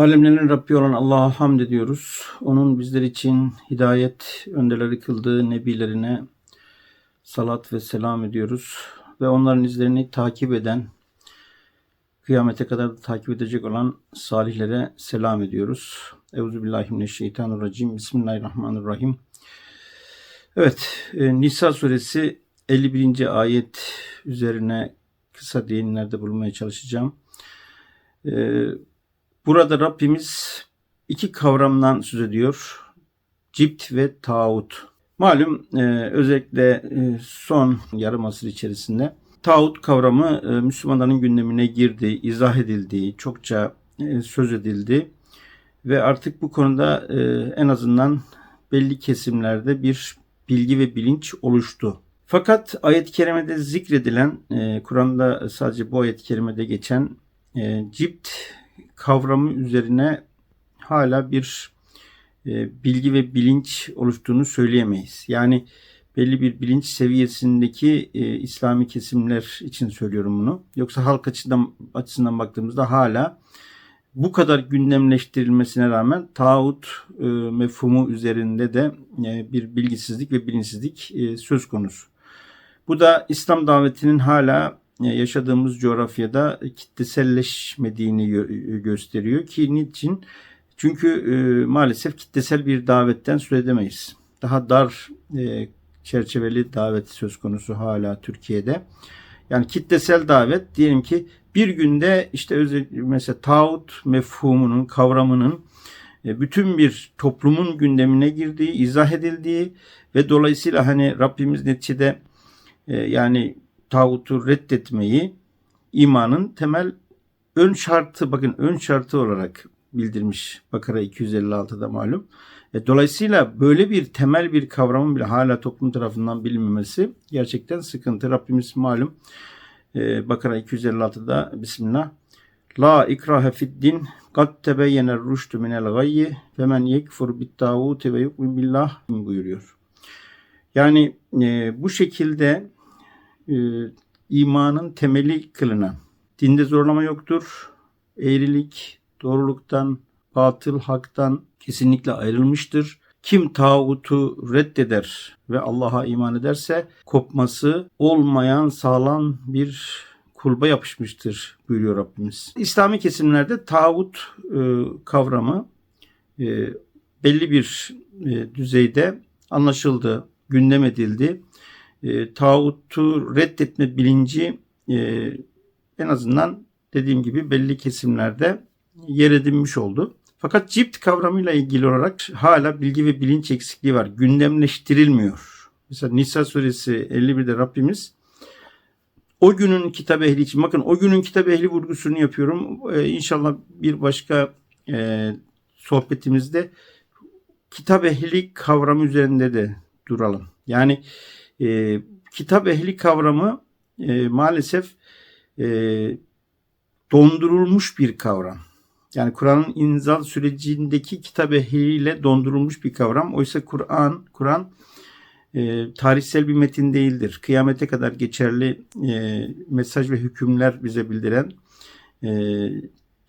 Alemlerin Rabbi olan Allah'a hamd ediyoruz. Onun bizler için hidayet önderleri kıldığı nebilerine salat ve selam ediyoruz. Ve onların izlerini takip eden, kıyamete kadar da takip edecek olan salihlere selam ediyoruz. Euzubillahimineşşeytanirracim. Bismillahirrahmanirrahim. Evet, e, Nisa suresi 51. ayet üzerine kısa değinlerde bulunmaya çalışacağım. E, Burada Rabbimiz iki kavramdan söz ediyor. Cipt ve tağut. Malum e, özellikle e, son yarım asır içerisinde tağut kavramı e, Müslümanların gündemine girdi, izah edildi, çokça e, söz edildi ve artık bu konuda e, en azından belli kesimlerde bir bilgi ve bilinç oluştu. Fakat ayet-i kerimede zikredilen, e, Kur'an'da sadece bu ayet-i kerimede geçen e, cipt kavramı üzerine hala bir e, bilgi ve bilinç oluştuğunu söyleyemeyiz. Yani belli bir bilinç seviyesindeki e, İslami kesimler için söylüyorum bunu. Yoksa halk açısından, açısından baktığımızda hala bu kadar gündemleştirilmesine rağmen tağut e, mefhumu üzerinde de e, bir bilgisizlik ve bilinçsizlik e, söz konusu. Bu da İslam davetinin hala yaşadığımız coğrafyada kitleselleşmediğini gösteriyor ki niçin? Çünkü e, maalesef kitlesel bir davetten söz edemeyiz. Daha dar e, çerçeveli davet söz konusu hala Türkiye'de. Yani kitlesel davet diyelim ki bir günde işte özellikle mesela tağut mefhumunun kavramının bütün bir toplumun gündemine girdiği, izah edildiği ve dolayısıyla hani Rabbimiz neticede yani tağutu reddetmeyi imanın temel ön şartı bakın ön şartı olarak bildirmiş Bakara 256'da malum. E, dolayısıyla böyle bir temel bir kavramın bile hala toplum tarafından bilinmemesi gerçekten sıkıntı. Rabbimiz malum e, Bakara 256'da Bismillah La ikrahe fid din kad tebeyyene rüştü minel gayyi ve men yekfur bit tağuti ve yukmin billah buyuruyor. Yani e, bu şekilde e, imanın temeli kılınan. Dinde zorlama yoktur. Eğrilik, doğruluktan, batıl, haktan kesinlikle ayrılmıştır. Kim tağutu reddeder ve Allah'a iman ederse kopması olmayan sağlam bir kulba yapışmıştır buyuruyor Rabbimiz. İslami kesimlerde tağut e, kavramı e, belli bir e, düzeyde anlaşıldı, gündem edildi e, tağutu reddetme bilinci e, en azından dediğim gibi belli kesimlerde yer edinmiş oldu. Fakat cipt kavramıyla ilgili olarak hala bilgi ve bilinç eksikliği var. Gündemleştirilmiyor. Mesela Nisa suresi 51'de Rabbimiz o günün kitap ehli için bakın o günün kitap ehli vurgusunu yapıyorum. Ee, inşallah bir başka e, sohbetimizde kitap ehli kavramı üzerinde de duralım. Yani e, kitap ehli kavramı e, maalesef e, dondurulmuş bir kavram. Yani Kur'an'ın inzal sürecindeki kitap ehliyle dondurulmuş bir kavram. Oysa Kur'an, Kur'an e, tarihsel bir metin değildir. Kıyamete kadar geçerli e, mesaj ve hükümler bize bildiren e,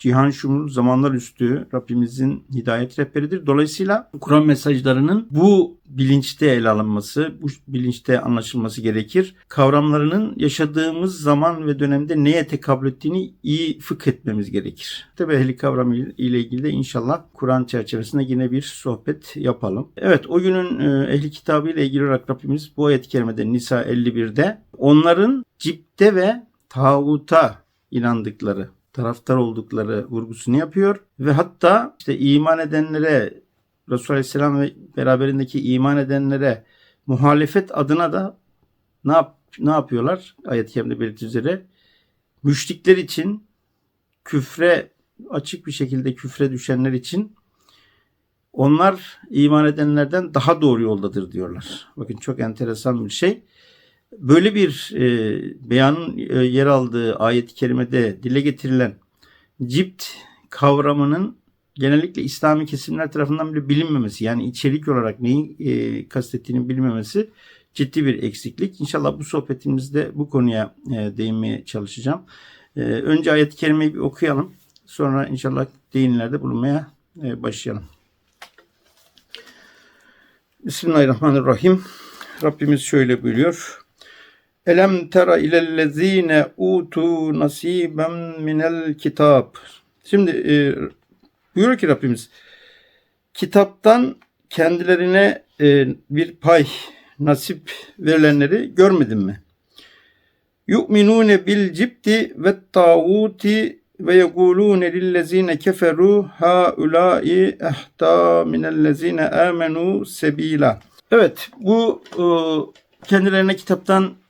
cihan şumul zamanlar üstü Rabbimizin hidayet rehberidir. Dolayısıyla Kur'an mesajlarının bu bilinçte ele alınması, bu bilinçte anlaşılması gerekir. Kavramlarının yaşadığımız zaman ve dönemde neye tekabül ettiğini iyi fıkh etmemiz gerekir. Tabi ehli kavramı ile ilgili de inşallah Kur'an çerçevesinde yine bir sohbet yapalım. Evet o günün e, ehli kitabı ile ilgili olarak Rabbimiz bu ayet-i kerimede Nisa 51'de onların cipte ve tağuta inandıkları taraftar oldukları vurgusunu yapıyor ve hatta işte iman edenlere Resulullah Aleyhisselam ve beraberindeki iman edenlere muhalefet adına da ne, yap, ne yapıyorlar? Ayet-i Kerim'de belirttiği üzere müşrikler için küfre açık bir şekilde küfre düşenler için onlar iman edenlerden daha doğru yoldadır diyorlar. Bakın çok enteresan bir şey. Böyle bir e, beyanın e, yer aldığı ayet-i kerimede dile getirilen cipt kavramının genellikle İslami kesimler tarafından bile bilinmemesi yani içerik olarak neyi e, kastettiğini bilmemesi ciddi bir eksiklik. İnşallah bu sohbetimizde bu konuya e, değinmeye çalışacağım. E, önce ayet-i kerimeyi bir okuyalım. Sonra inşallah değinlerde bulunmaya e, başlayalım. Bismillahirrahmanirrahim. Rabbimiz şöyle buyuruyor. Elem tera ilellezine utu nasiben minel kitap. Şimdi e, buyuruyor ki Rabbimiz kitaptan kendilerine e, bir pay nasip verilenleri görmedin mi? Yu'minune bil cipti ve tağuti ve yekulune lillezine keferu haulai ehda minellezine amenu sebila. Evet bu e, kendilerine kitaptan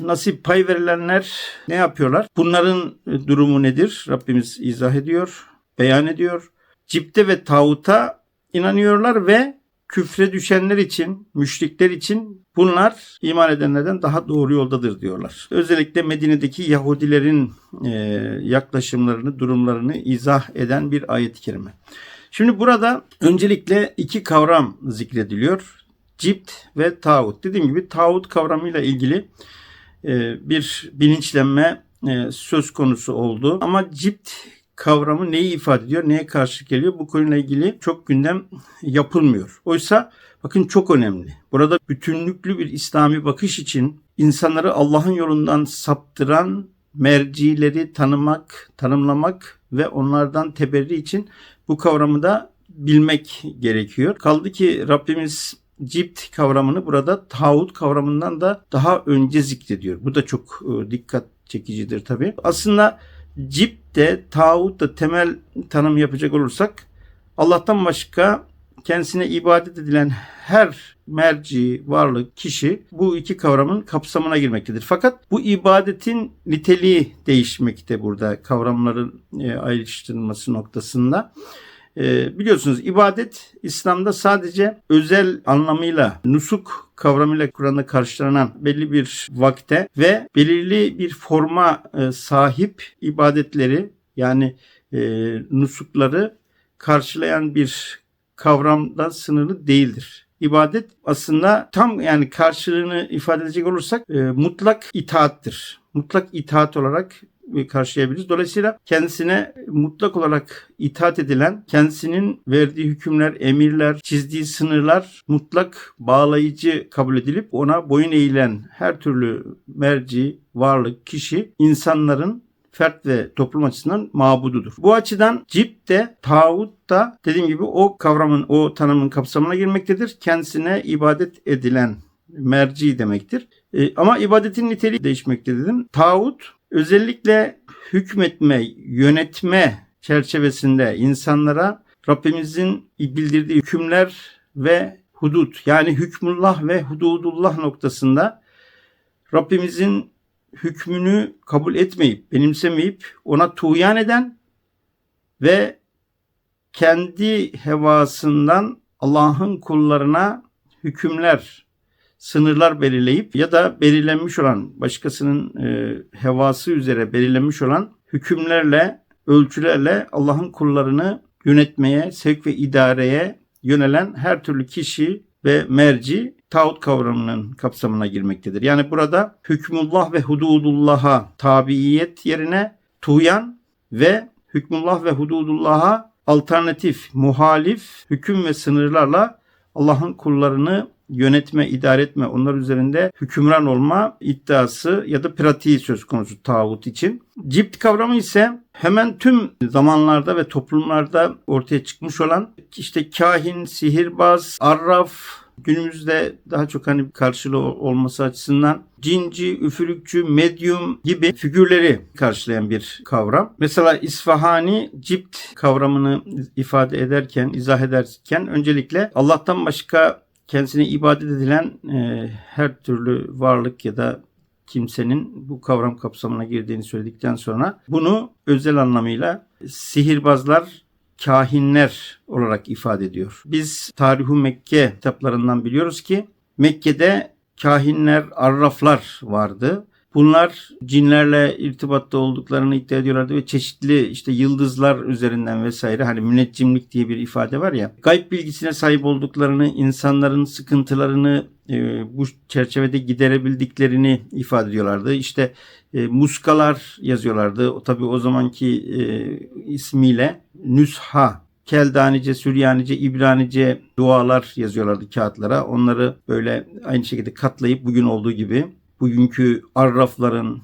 nasip pay verilenler ne yapıyorlar? Bunların e, durumu nedir? Rabbimiz izah ediyor, beyan ediyor. Cipte ve tağuta inanıyorlar ve küfre düşenler için, müşrikler için bunlar iman edenlerden daha doğru yoldadır diyorlar. Özellikle Medine'deki Yahudilerin e, yaklaşımlarını, durumlarını izah eden bir ayet-i kerime. Şimdi burada öncelikle iki kavram zikrediliyor. Cipt ve tağut. Dediğim gibi tağut kavramıyla ilgili bir bilinçlenme e, söz konusu oldu. Ama cipt kavramı neyi ifade ediyor, neye karşı geliyor bu konuyla ilgili çok gündem yapılmıyor. Oysa bakın çok önemli. Burada bütünlüklü bir İslami bakış için insanları Allah'ın yolundan saptıran mercileri tanımak, tanımlamak ve onlardan teberri için bu kavramı da bilmek gerekiyor. Kaldı ki Rabbimiz cipt kavramını burada tağut kavramından da daha önce zikrediyor. Bu da çok e, dikkat çekicidir tabii. Aslında cipt de tağut da temel tanım yapacak olursak Allah'tan başka kendisine ibadet edilen her merci, varlık, kişi bu iki kavramın kapsamına girmektedir. Fakat bu ibadetin niteliği değişmekte burada kavramların e, ayrıştırılması noktasında. E, biliyorsunuz ibadet İslam'da sadece özel anlamıyla nusuk kavramıyla Kur'an'da karşılanan belli bir vakte ve belirli bir forma e, sahip ibadetleri yani e, nusukları karşılayan bir kavramdan sınırlı değildir. İbadet aslında tam yani karşılığını ifade edecek olursak e, mutlak itaattir. Mutlak itaat olarak karşılayabiliriz. Dolayısıyla kendisine mutlak olarak itaat edilen, kendisinin verdiği hükümler, emirler, çizdiği sınırlar mutlak bağlayıcı kabul edilip ona boyun eğilen her türlü merci, varlık, kişi insanların fert ve toplum açısından mabududur. Bu açıdan cip de tağut da dediğim gibi o kavramın o tanımın kapsamına girmektedir. Kendisine ibadet edilen merci demektir. E, ama ibadetin niteliği değişmekte dedim. Tağut özellikle hükmetme, yönetme çerçevesinde insanlara Rabbimizin bildirdiği hükümler ve hudut yani hükmullah ve hududullah noktasında Rabbimizin hükmünü kabul etmeyip, benimsemeyip ona tuğyan eden ve kendi hevasından Allah'ın kullarına hükümler, sınırlar belirleyip ya da belirlenmiş olan başkasının e, hevası üzere belirlenmiş olan hükümlerle, ölçülerle Allah'ın kullarını yönetmeye, sevk ve idareye yönelen her türlü kişi ve merci tağut kavramının kapsamına girmektedir. Yani burada hükmullah ve hududullah'a tabiyet yerine tuyan ve hükmullah ve hududullah'a alternatif, muhalif hüküm ve sınırlarla Allah'ın kullarını yönetme, idare etme, onlar üzerinde hükümran olma iddiası ya da pratiği söz konusu tağut için. Cipt kavramı ise hemen tüm zamanlarda ve toplumlarda ortaya çıkmış olan işte kahin, sihirbaz, arraf, günümüzde daha çok hani karşılığı olması açısından cinci, üfürükçü, medyum gibi figürleri karşılayan bir kavram. Mesela İsfahani cipt kavramını ifade ederken, izah ederken öncelikle Allah'tan başka kendisine ibadet edilen e, her türlü varlık ya da kimsenin bu kavram kapsamına girdiğini söyledikten sonra bunu özel anlamıyla sihirbazlar, kahinler olarak ifade ediyor. Biz Tarihu Mekke kitaplarından biliyoruz ki Mekke'de kahinler, arraflar vardı. Bunlar cinlerle irtibatta olduklarını iddia ediyorlardı ve çeşitli işte yıldızlar üzerinden vesaire hani müneccimlik diye bir ifade var ya gayb bilgisine sahip olduklarını, insanların sıkıntılarını e, bu çerçevede giderebildiklerini ifade ediyorlardı. İşte e, muskalar yazıyorlardı. O, tabii o zamanki e, ismiyle nüsha Keldanice, Süryanice, İbranice dualar yazıyorlardı kağıtlara. Onları böyle aynı şekilde katlayıp bugün olduğu gibi bugünkü arrafların,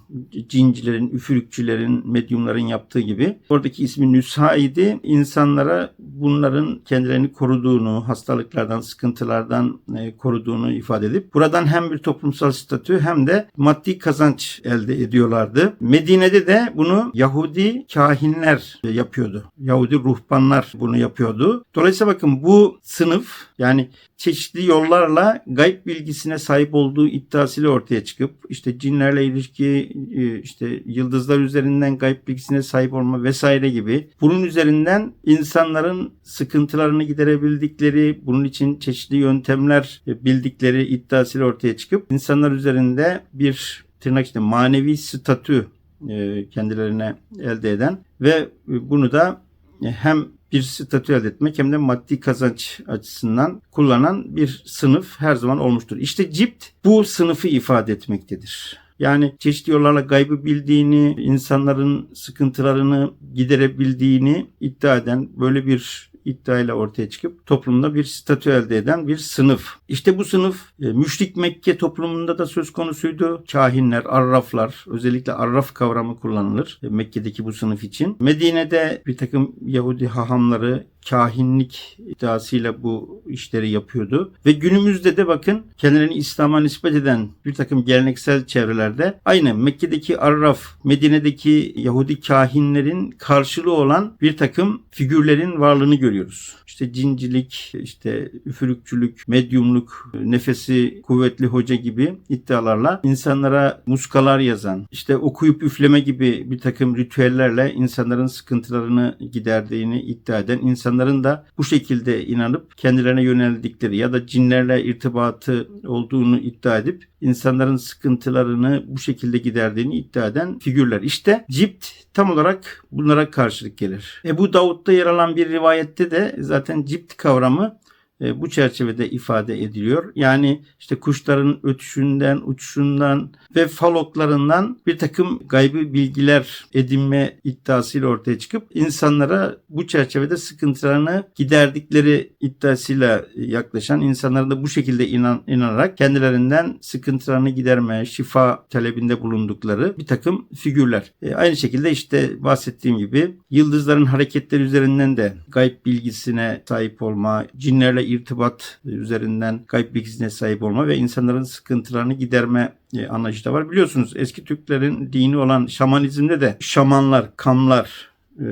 cincilerin, üfürükçülerin, medyumların yaptığı gibi. Oradaki ismi Nüsha idi. İnsanlara bunların kendilerini koruduğunu, hastalıklardan, sıkıntılardan e, koruduğunu ifade edip buradan hem bir toplumsal statü hem de maddi kazanç elde ediyorlardı. Medine'de de bunu Yahudi kahinler yapıyordu. Yahudi ruhbanlar bunu yapıyordu. Dolayısıyla bakın bu sınıf yani çeşitli yollarla gayb bilgisine sahip olduğu iddiasıyla ortaya çıkıp işte cinlerle ilişki, e, işte yıldızlar üzerinden gayb bilgisine sahip olma vesaire gibi bunun üzerinden insanların sıkıntılarını giderebildikleri, bunun için çeşitli yöntemler bildikleri iddiasıyla ortaya çıkıp insanlar üzerinde bir tırnak işte manevi statü e, kendilerine elde eden ve bunu da hem bir statü elde etmek hem de maddi kazanç açısından kullanan bir sınıf her zaman olmuştur. İşte cipt bu sınıfı ifade etmektedir. Yani çeşitli yollarla gaybı bildiğini, insanların sıkıntılarını giderebildiğini iddia eden böyle bir iddiayla ortaya çıkıp toplumda bir statü elde eden bir sınıf. İşte bu sınıf e, müşrik Mekke toplumunda da söz konusuydu. Kahinler, arraflar, özellikle arraf kavramı kullanılır e, Mekke'deki bu sınıf için. Medine'de bir takım Yahudi hahamları kahinlik iddiasıyla bu işleri yapıyordu. Ve günümüzde de bakın kendilerini İslam'a nispet eden bir takım geleneksel çevrelerde aynı Mekke'deki Arraf, Medine'deki Yahudi kahinlerin karşılığı olan bir takım figürlerin varlığını görüyoruz. İşte cincilik, işte üfürükçülük, medyumluk, nefesi kuvvetli hoca gibi iddialarla insanlara muskalar yazan, işte okuyup üfleme gibi bir takım ritüellerle insanların sıkıntılarını giderdiğini iddia eden insanların da bu şekilde inanıp kendilerine yöneldikleri ya da cinlerle irtibatı olduğunu iddia edip insanların sıkıntılarını bu şekilde giderdiğini iddia eden figürler. İşte cipt tam olarak bunlara karşılık gelir. Ebu Davud'da yer alan bir rivayette de zaten cipt kavramı e, bu çerçevede ifade ediliyor. Yani işte kuşların ötüşünden, uçuşundan ve faloklarından bir takım gaybi bilgiler edinme iddiasıyla ortaya çıkıp insanlara bu çerçevede sıkıntılarını giderdikleri iddiasıyla yaklaşan insanlara da bu şekilde inan, inanarak kendilerinden sıkıntılarını gidermeye, şifa talebinde bulundukları bir takım figürler. E, aynı şekilde işte bahsettiğim gibi yıldızların hareketleri üzerinden de gayb bilgisine sahip olma, cinlerle irtibat üzerinden gayb bilgisine sahip olma ve insanların sıkıntılarını giderme e, anlayışı da var. Biliyorsunuz eski Türklerin dini olan şamanizmde de şamanlar, kamlar e,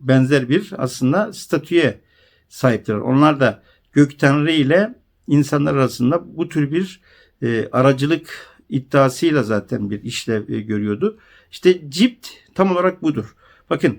benzer bir aslında statüye sahiptirler. Onlar da gök tanrı ile insanlar arasında bu tür bir e, aracılık iddiasıyla zaten bir işlev görüyordu. İşte cipt tam olarak budur. Bakın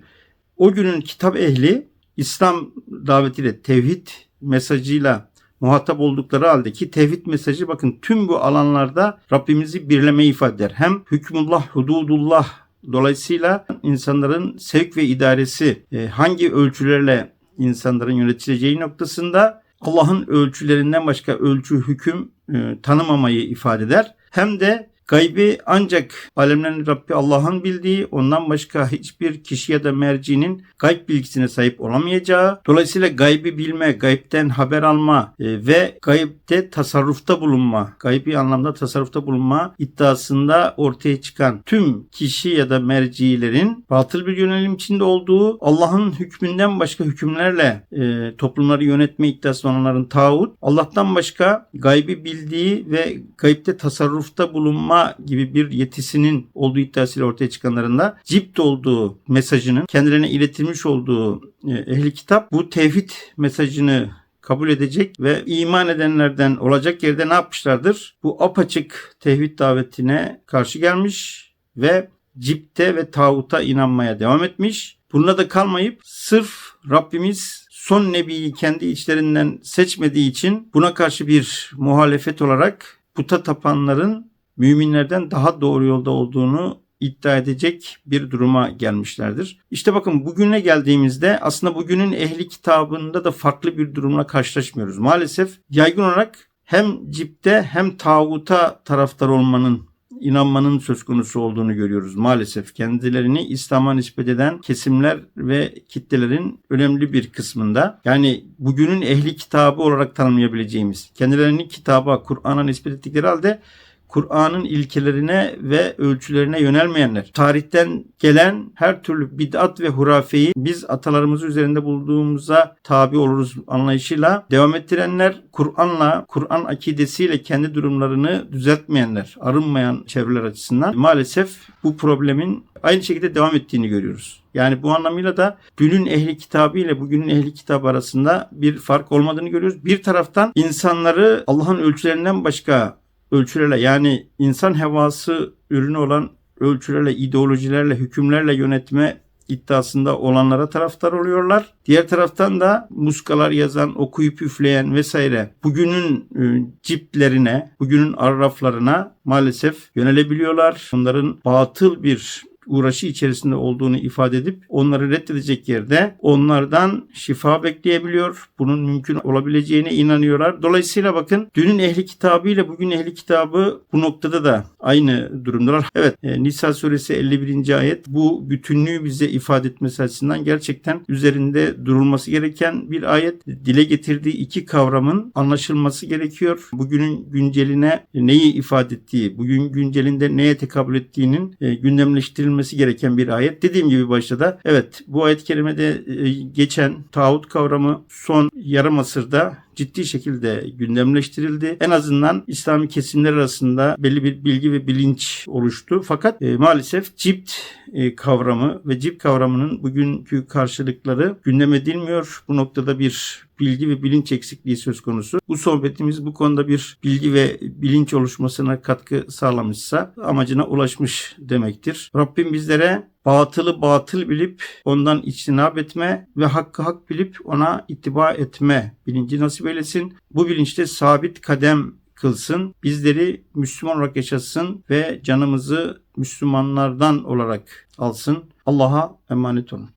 o günün kitap ehli İslam davetiyle tevhid mesajıyla muhatap oldukları halde ki tevhid mesajı bakın tüm bu alanlarda Rabbimizi birlemeyi ifade eder. Hem hükmullah, hududullah dolayısıyla insanların sevk ve idaresi e, hangi ölçülerle insanların yönetileceği noktasında Allah'ın ölçülerinden başka ölçü, hüküm e, tanımamayı ifade eder. Hem de Gaybi ancak alemlerin Rabbi Allah'ın bildiği, ondan başka hiçbir kişi ya da mercinin gayb bilgisine sahip olamayacağı, dolayısıyla gaybi bilme, gaybten haber alma e, ve gaybde tasarrufta bulunma, gaybi anlamda tasarrufta bulunma iddiasında ortaya çıkan tüm kişi ya da mercilerin batıl bir yönelim içinde olduğu, Allah'ın hükmünden başka hükümlerle e, toplumları yönetme iddiası olanların tağut, Allah'tan başka gaybi bildiği ve gaybde tasarrufta bulunma gibi bir yetisinin olduğu iddiasıyla ortaya çıkanların da cipt olduğu mesajının kendilerine iletilmiş olduğu e, ehli kitap bu tevhid mesajını kabul edecek ve iman edenlerden olacak yerde ne yapmışlardır? Bu apaçık tevhid davetine karşı gelmiş ve cipte ve tağuta inanmaya devam etmiş. Bununla da kalmayıp sırf Rabbimiz son nebiyi kendi içlerinden seçmediği için buna karşı bir muhalefet olarak puta tapanların müminlerden daha doğru yolda olduğunu iddia edecek bir duruma gelmişlerdir. İşte bakın bugüne geldiğimizde aslında bugünün ehli kitabında da farklı bir durumla karşılaşmıyoruz. Maalesef yaygın olarak hem cipte hem tağuta taraftar olmanın inanmanın söz konusu olduğunu görüyoruz maalesef. Kendilerini İslam'a nispet eden kesimler ve kitlelerin önemli bir kısmında yani bugünün ehli kitabı olarak tanımlayabileceğimiz kendilerini kitaba, Kur'an'a nispet ettikleri halde Kur'an'ın ilkelerine ve ölçülerine yönelmeyenler, tarihten gelen her türlü bid'at ve hurafeyi biz atalarımız üzerinde bulduğumuza tabi oluruz anlayışıyla devam ettirenler, Kur'an'la, Kur'an akidesiyle kendi durumlarını düzeltmeyenler, arınmayan çevreler açısından maalesef bu problemin aynı şekilde devam ettiğini görüyoruz. Yani bu anlamıyla da dünün ehli kitabı ile bugünün ehli kitabı arasında bir fark olmadığını görüyoruz. Bir taraftan insanları Allah'ın ölçülerinden başka ölçülerle yani insan hevası ürünü olan ölçülerle, ideolojilerle, hükümlerle yönetme iddiasında olanlara taraftar oluyorlar. Diğer taraftan da muskalar yazan, okuyup üfleyen vesaire bugünün e, ciplerine, bugünün arraflarına maalesef yönelebiliyorlar. Onların batıl bir uğraşı içerisinde olduğunu ifade edip onları reddedecek yerde onlardan şifa bekleyebiliyor. Bunun mümkün olabileceğine inanıyorlar. Dolayısıyla bakın dünün ehli kitabı ile bugün ehli kitabı bu noktada da aynı durumdalar. Evet e, Nisa suresi 51. ayet bu bütünlüğü bize ifade etmesi açısından gerçekten üzerinde durulması gereken bir ayet. Dile getirdiği iki kavramın anlaşılması gerekiyor. Bugünün günceline neyi ifade ettiği, bugün güncelinde neye tekabül ettiğinin e, gündemleştirilmesi gereken bir ayet. Dediğim gibi başta da evet bu ayet-i kerimede e, geçen tağut kavramı son yarım asırda ciddi şekilde gündemleştirildi. En azından İslami kesimler arasında belli bir bilgi ve bilinç oluştu. Fakat e, maalesef cipt e, kavramı ve cipt kavramının bugünkü karşılıkları gündem edilmiyor. Bu noktada bir bilgi ve bilinç eksikliği söz konusu. Bu sohbetimiz bu konuda bir bilgi ve bilinç oluşmasına katkı sağlamışsa amacına ulaşmış demektir. Rabbim bizlere batılı batıl bilip ondan içtinab etme ve hakkı hak bilip ona ittiba etme bilinci nasip eylesin. Bu bilinçte sabit kadem kılsın. Bizleri Müslüman olarak yaşasın ve canımızı Müslümanlardan olarak alsın. Allah'a emanet olun.